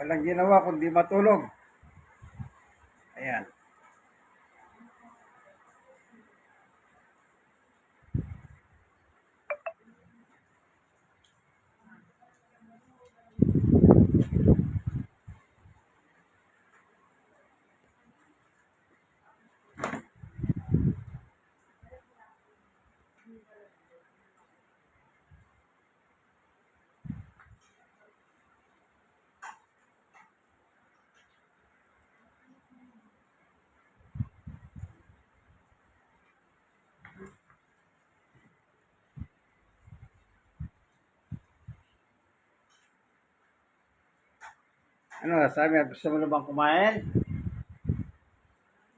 Walang ginawa kundi matulog. Ayan. Ano, sabi mo, gusto mo na bang kumain?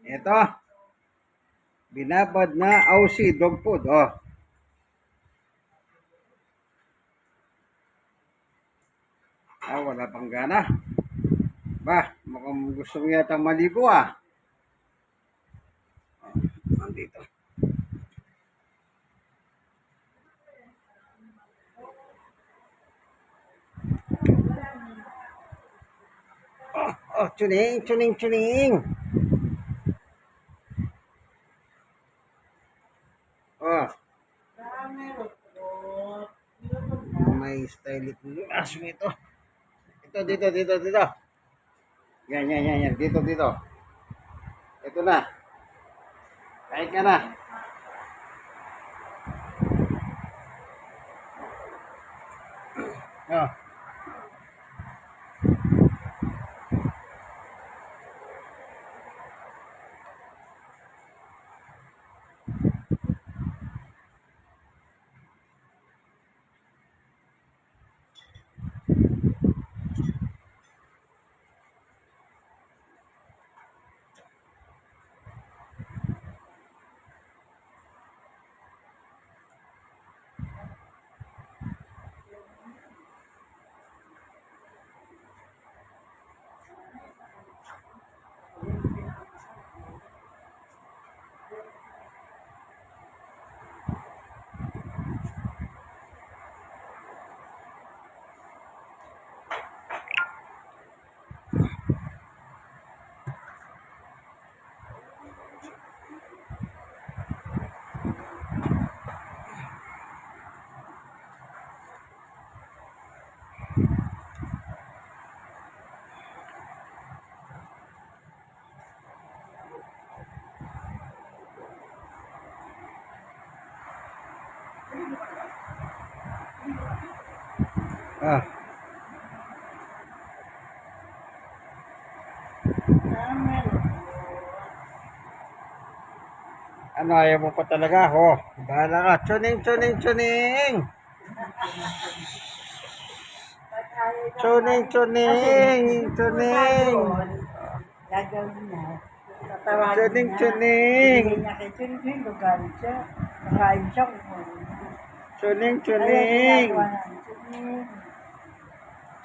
Ito. Binabad na Aussie dog food. Oh. Ah, wala pang gana. Ba, mukhang gusto mo yata maligo ah. Oh, nandito. Oh, tuning, tuning, tuning. Oh. May style ito. Aso ito. Ito, dito, dito, dito. Yan, yan, yan, yan. Dito, dito. Ito na. Kahit ka na. Oh. Ah. Ano, ayaw mo pa talaga? Oh, bahala ka. Tuning, tuning, tuning. Tuning, tuning, tuning. Gagawin niya. Tuning, tuning. Tuning Tuning. Tuning, tuning.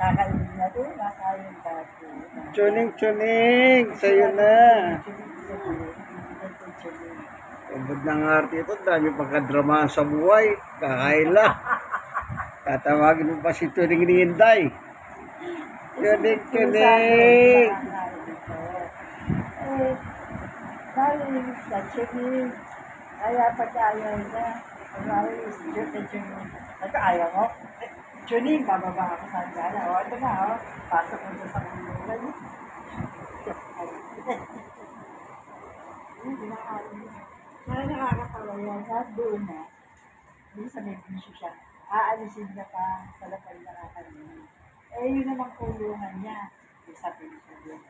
Kakainin niya doon. Nakain tayo. Tuning, tuning. Sa'yo na. Tuning. Tuning. Tubod ng arte ito, dami pagkadramahan sa buhay. Kakain lang. Tatawagin mo pa si Tuning ni Inday. Tuning. Eh, dahil sa Tuning, kaya pag ayaw niya, dahil sa Tuning, ito ayaw mo, eh, Tuning, bababa ako sa gala. O, ito na, o, pasok mo sa kulungan. Hindi kinakain niya. Kaya nakakatawa yan, doon na, hindi sa may bisyo siya, aalisin niya pa sa lapay na kakainin. Eh, yun naman kulungan niya, yung sa bisyo doon.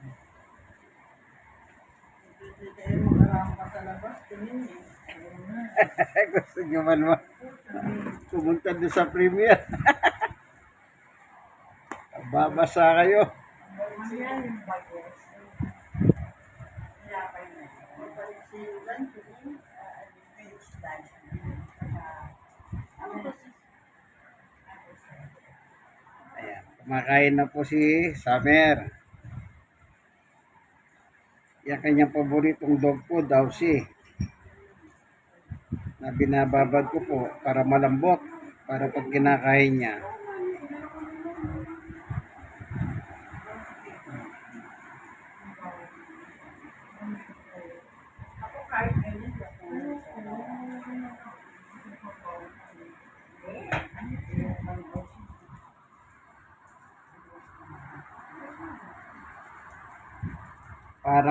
Hindi tayo makarama pa sa labas, tingin eh. Gusto nyo man ma pumunta doon sa premier. Babasa kayo. Ayan yung bagay. Nilapay na. Mabalik si Yulan, tingin, ah, may slice. Ah, ano ba si Ayan. Kumakain na po si Summer. Yan kanyang paboritong dog daw si na binababad ko po para malambot para pag kinakain niya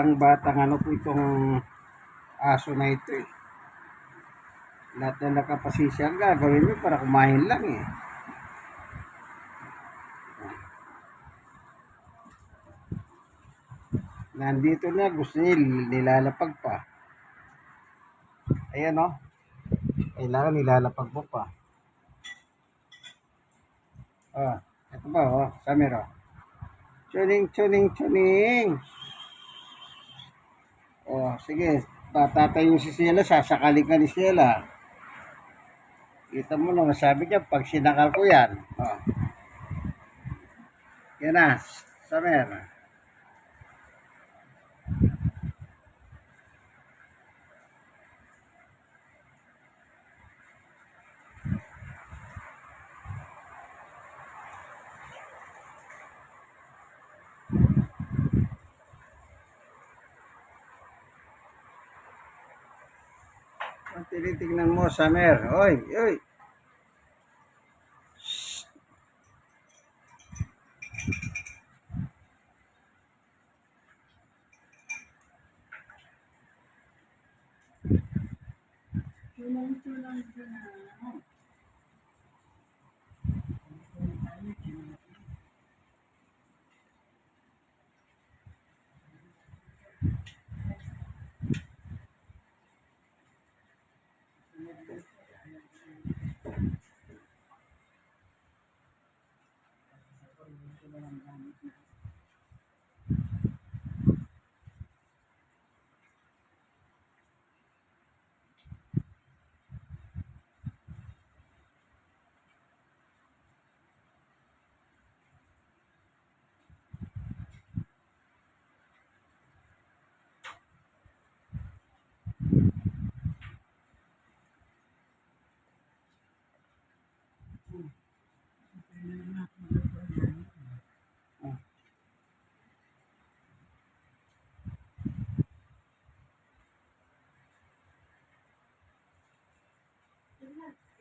Parang batang ano po itong aso na ito eh. Lahat na nakapasisya ang gagawin mo para kumain lang eh. Nandito na, gusto niya, nilalapag pa. Ayan o. Kailangan nilalapag mo pa. Ah, ito ba oh, camera. Tuning, tuning, tuning. Oh, sige. Patatayo si Sheila, sasakali ka ni Sheila. Kita mo naman, sabi niya, pag sinakal ko yan. Oh. Yan na, Samer. Ang tinitignan mo, Samer. Oy, oy. 嗯。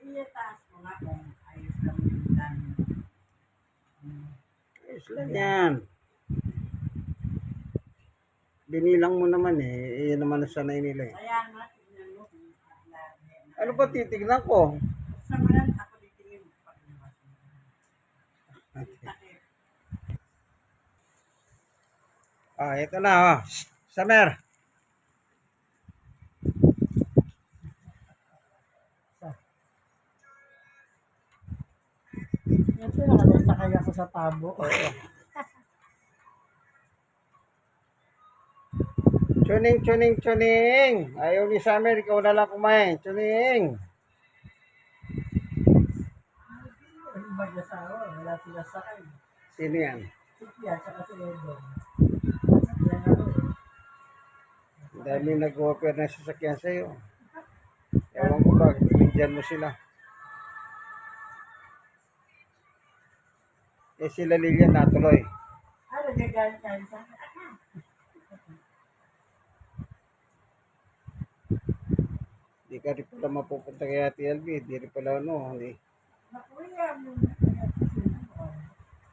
Iyataas mo nga kung ayos lang yung dami. Ayos lang yan. Binilang mo naman eh. Iyan naman ang sanay nila eh. Kaya nga, tignan mo kung labi. Ano ba titignan ko? Sa malan, ako lumabas mo. Ah, ito na oh. Shh, Samer. Yan sila, nakasakay ako sa tabo. Tuning, tuning, tuning. Ayaw ni Samer, ikaw na lang kumain. Tuning. Sa sakay. Sino yan? Ang dami nag-offer ng sasakyan sa'yo. Ewan ko ba, binigyan mo sila. Eh sila Lilian natuloy. Ah, nagagalit tayo sa akin. Di ka rin pala mapupunta kay Ate LB. Di rin pala ano. Hindi. Nakuya mo.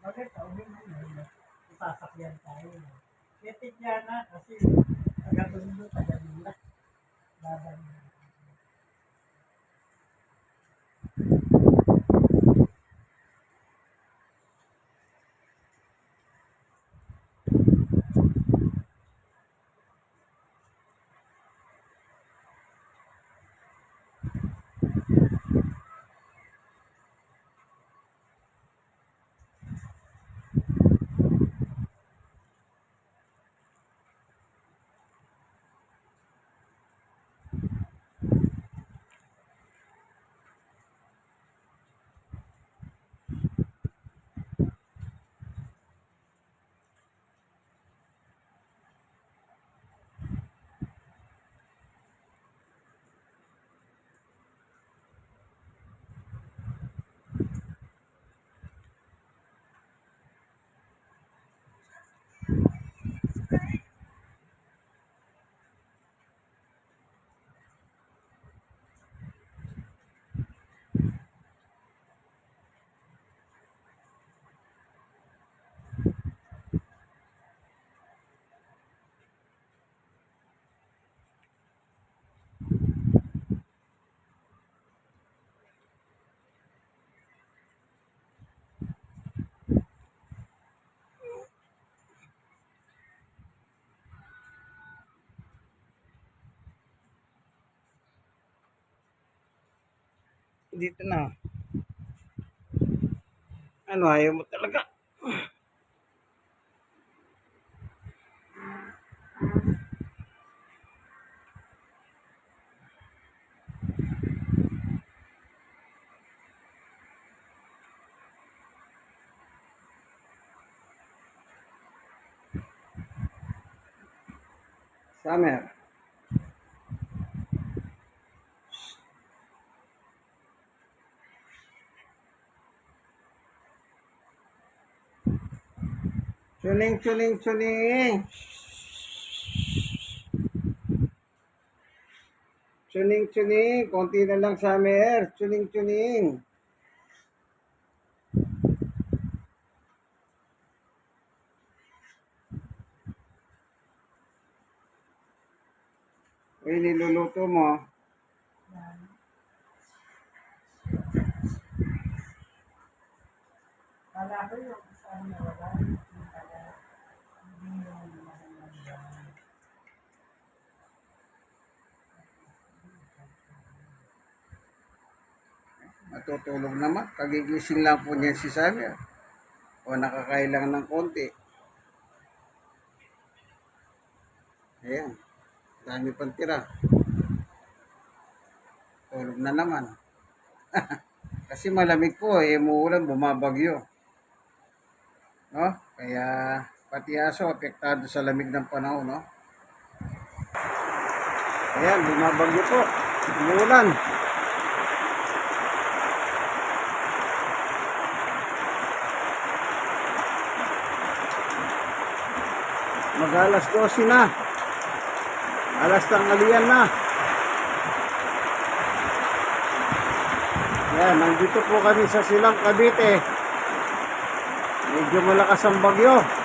Bakit uwi mo yun? Sasakyan tayo. Kitik yan na kasi taga-dundo, taga-dula. Laban mo. Dito na. Ano, ayaw mo talaga. Summer. Tuning, tuning, tuning. Tuning, tuning. Konti na lang summer. Tuning, tuning. Uy, niluluto mo. Yan. Kala ko yung isang nawala. Yung pala. Hindi yung mahalaga. Matutulog naman. Kagigising lang po niya si Summer. O nakakailang ng konti. Ayan. Dami pang tira. Tulog na naman. Kasi malamig po eh. Umuulan, bumabagyo. No? Kaya pati aso apektado sa lamig ng panahon, no? Ayan, bumabagyo po. Umuulan. Mag alas 12 na. Alas tanghalian na. Yan, nandito po kami sa Silang Cavite. Medyo malakas ang bagyo.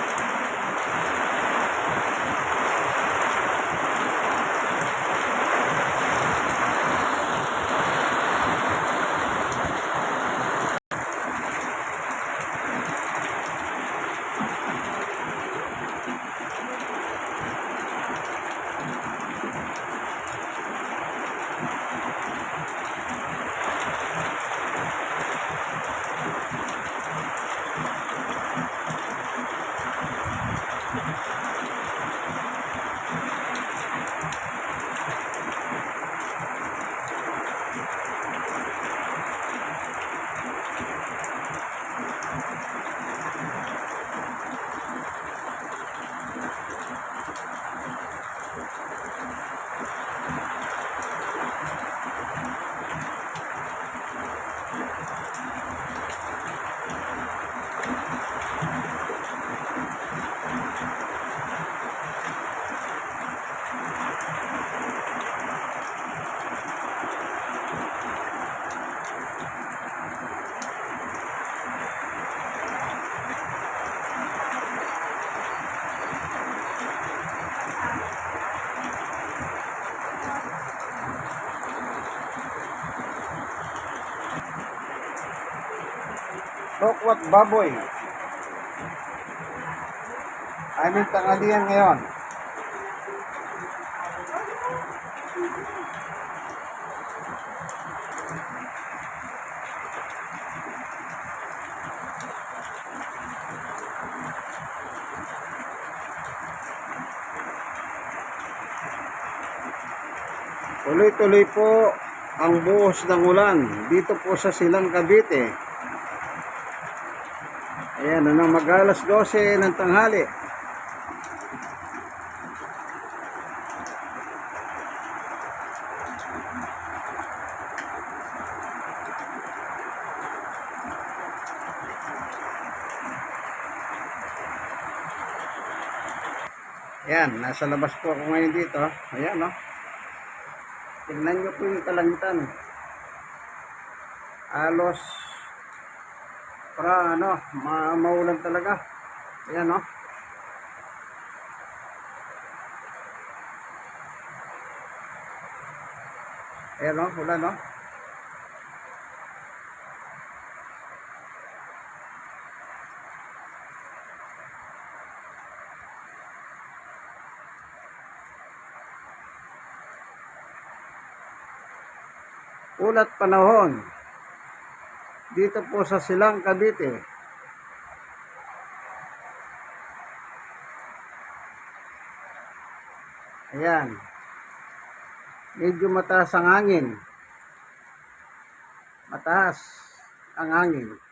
Tokwat baboy. Aming tanghalian ngayon. Tuloy-tuloy po ang buhos ng ulan dito po sa Silang Cavite. Ayan, ano, mag-alas 12 ng tanghali. Ayan, nasa labas po ako ngayon dito. Ayan, no. Tingnan nyo po yung kalangitan. Alos para ano, ma maulan talaga. Ayan, no. Ayan, no, ulan, no. Ulat panahon. Dito po sa Silang Cavite. Ayan. Medyo mataas ang hangin. Mataas ang hangin.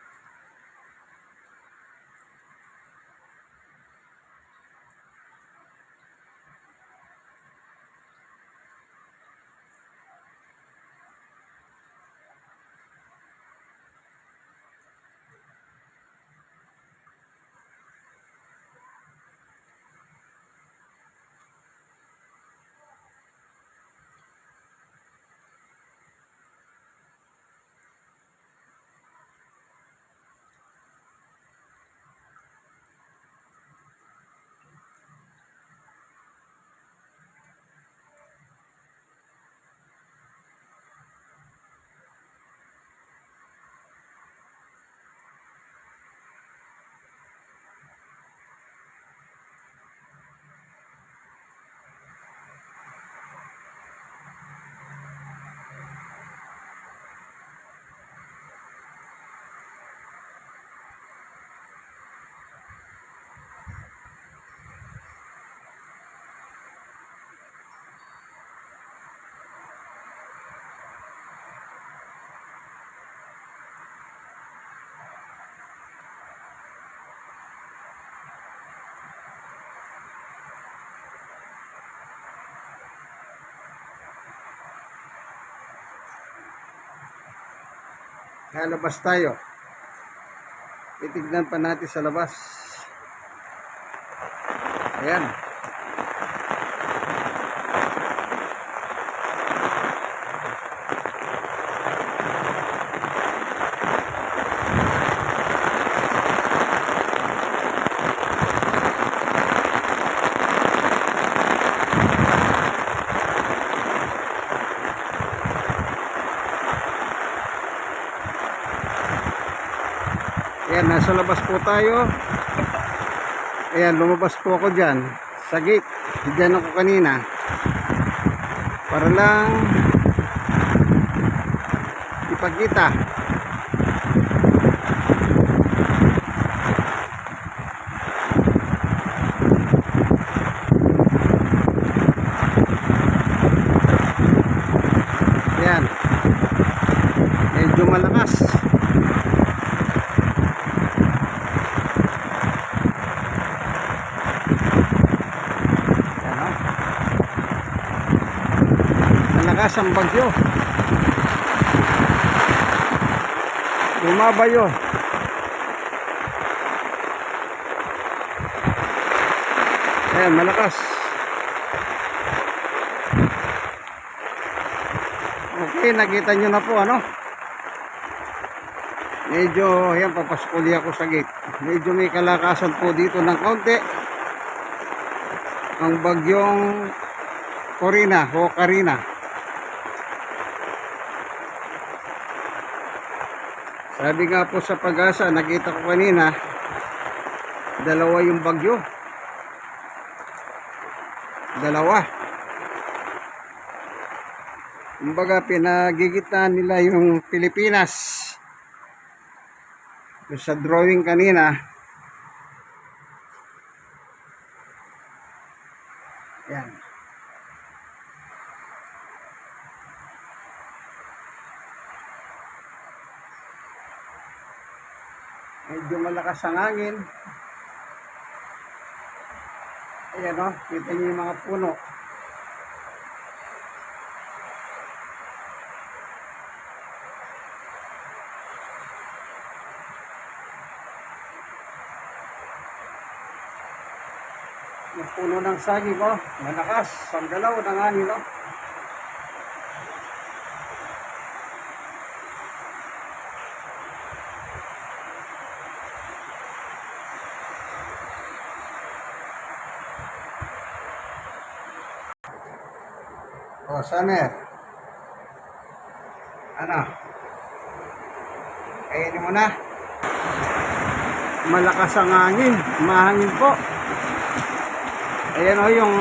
Lalabas tayo. Titignan pa natin sa labas. Ayan. Ayan, nasa labas po tayo. Ayan, lumabas po ako dyan. Sa gate. Diyan ako kanina. Para lang ipagkita. Ayan. Medyo malakas. Ano? Ang bagyo. Bumabayo. Ayan, malakas. Okay, nakita nyo na po, ano? Medyo, ayan, papasukuli ako sa gate. Medyo may kalakasan po dito ng konti ang bagyong Corina o Karina. Sabi nga po sa pag-asa, nakita ko kanina, dalawa yung bagyo. Dalawa. Kumbaga, pinagigitnan nila yung Pilipinas. Yung sa drawing kanina, Yan. Medyo malakas ang hangin. Ayan o, kita niyo yung mga puno. Yung puno ng saging ko, malakas, ang galaw ng hangin oh. Oh, Summer. Ano? Kainin mo na. Malakas ang hangin. Mahangin po. Ayan o yung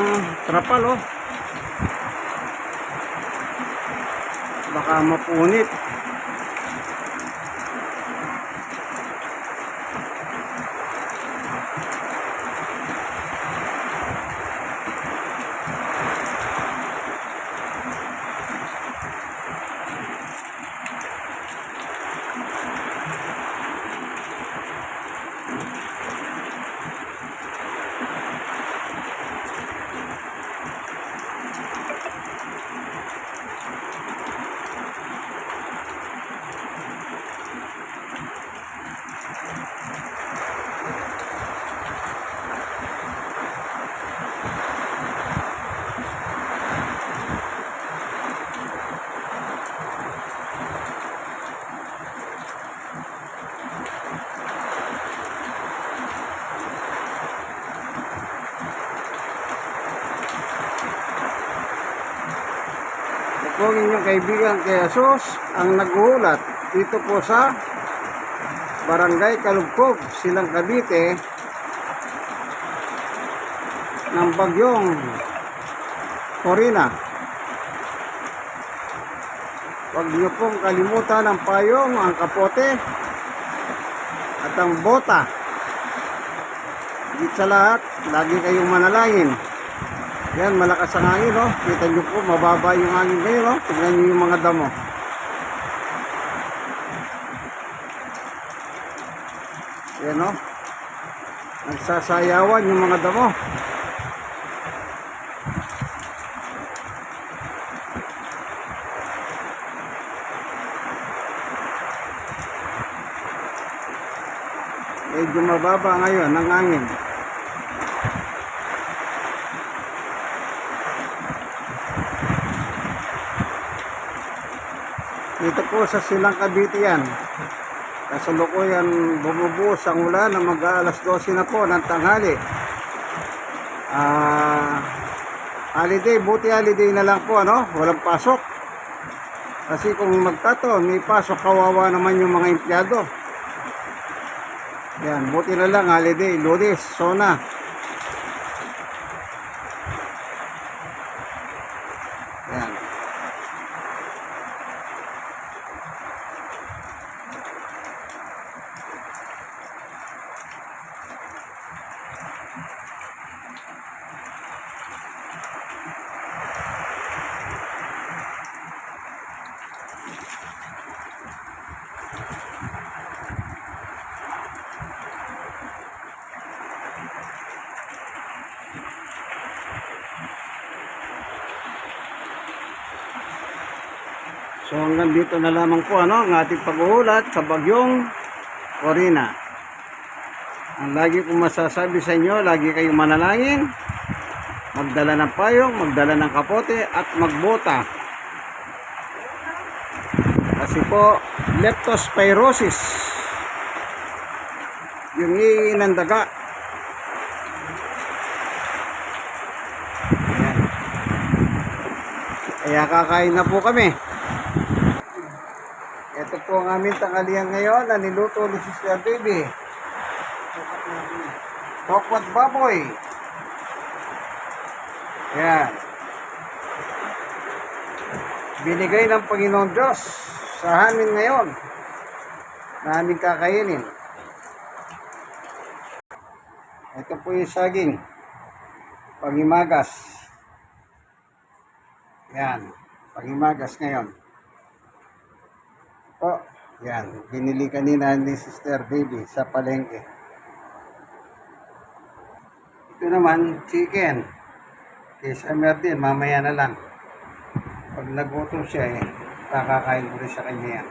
trapal o. Baka mapunit. pong inyong kaibigan kay Jesus ang naghuhulat dito po sa Barangay Kalugkog, Silang Cavite ng bagyong Corina. Huwag niyo pong kalimutan ang payong, ang kapote at ang bota. Higit sa lahat, lagi kayong manalangin. Yan, malakas ang hangin, no? Kita nyo po, mababa yung hangin ngayon, no? Tignan nyo yung mga damo. Yan, no? Nagsasayawan yung mga damo. Medyo mababa ngayon ang hangin. Dito po sa Silang Cavite yan. Kasalukuyan bumubuhos ang ulan na mag alas 12 na po ng tanghali. Ah, holiday, buti holiday na lang po ano, walang pasok. Kasi kung magkataon, may pasok, kawawa naman yung mga empleyado. Yan, buti na lang holiday, lunes, sona. Hanggang dito na lamang po ano, ang ating paghuhulat sa bagyong Corina. Ang lagi kong masasabi sa inyo, lagi kayong manalangin, magdala ng payong, magdala ng kapote at magbota. Kasi po, leptospirosis, yung iin ng daga. Ayan. Kaya kakain na po kami. Po ang aming tanghalian ngayon na niluto ni Sister Baby. Tokwat baboy. Yan. Binigay ng Panginoon Diyos sa amin ngayon na aming kakainin. Ito po yung saging. Pangimagas. Yan. Pangimagas ngayon. Po, yan. Binili kanina ni Sister Baby sa palengke. Ito naman, chicken. Kay Summer din, mamaya na lang. Pag nagutom siya eh, kakakain ko rin sa kanya yan.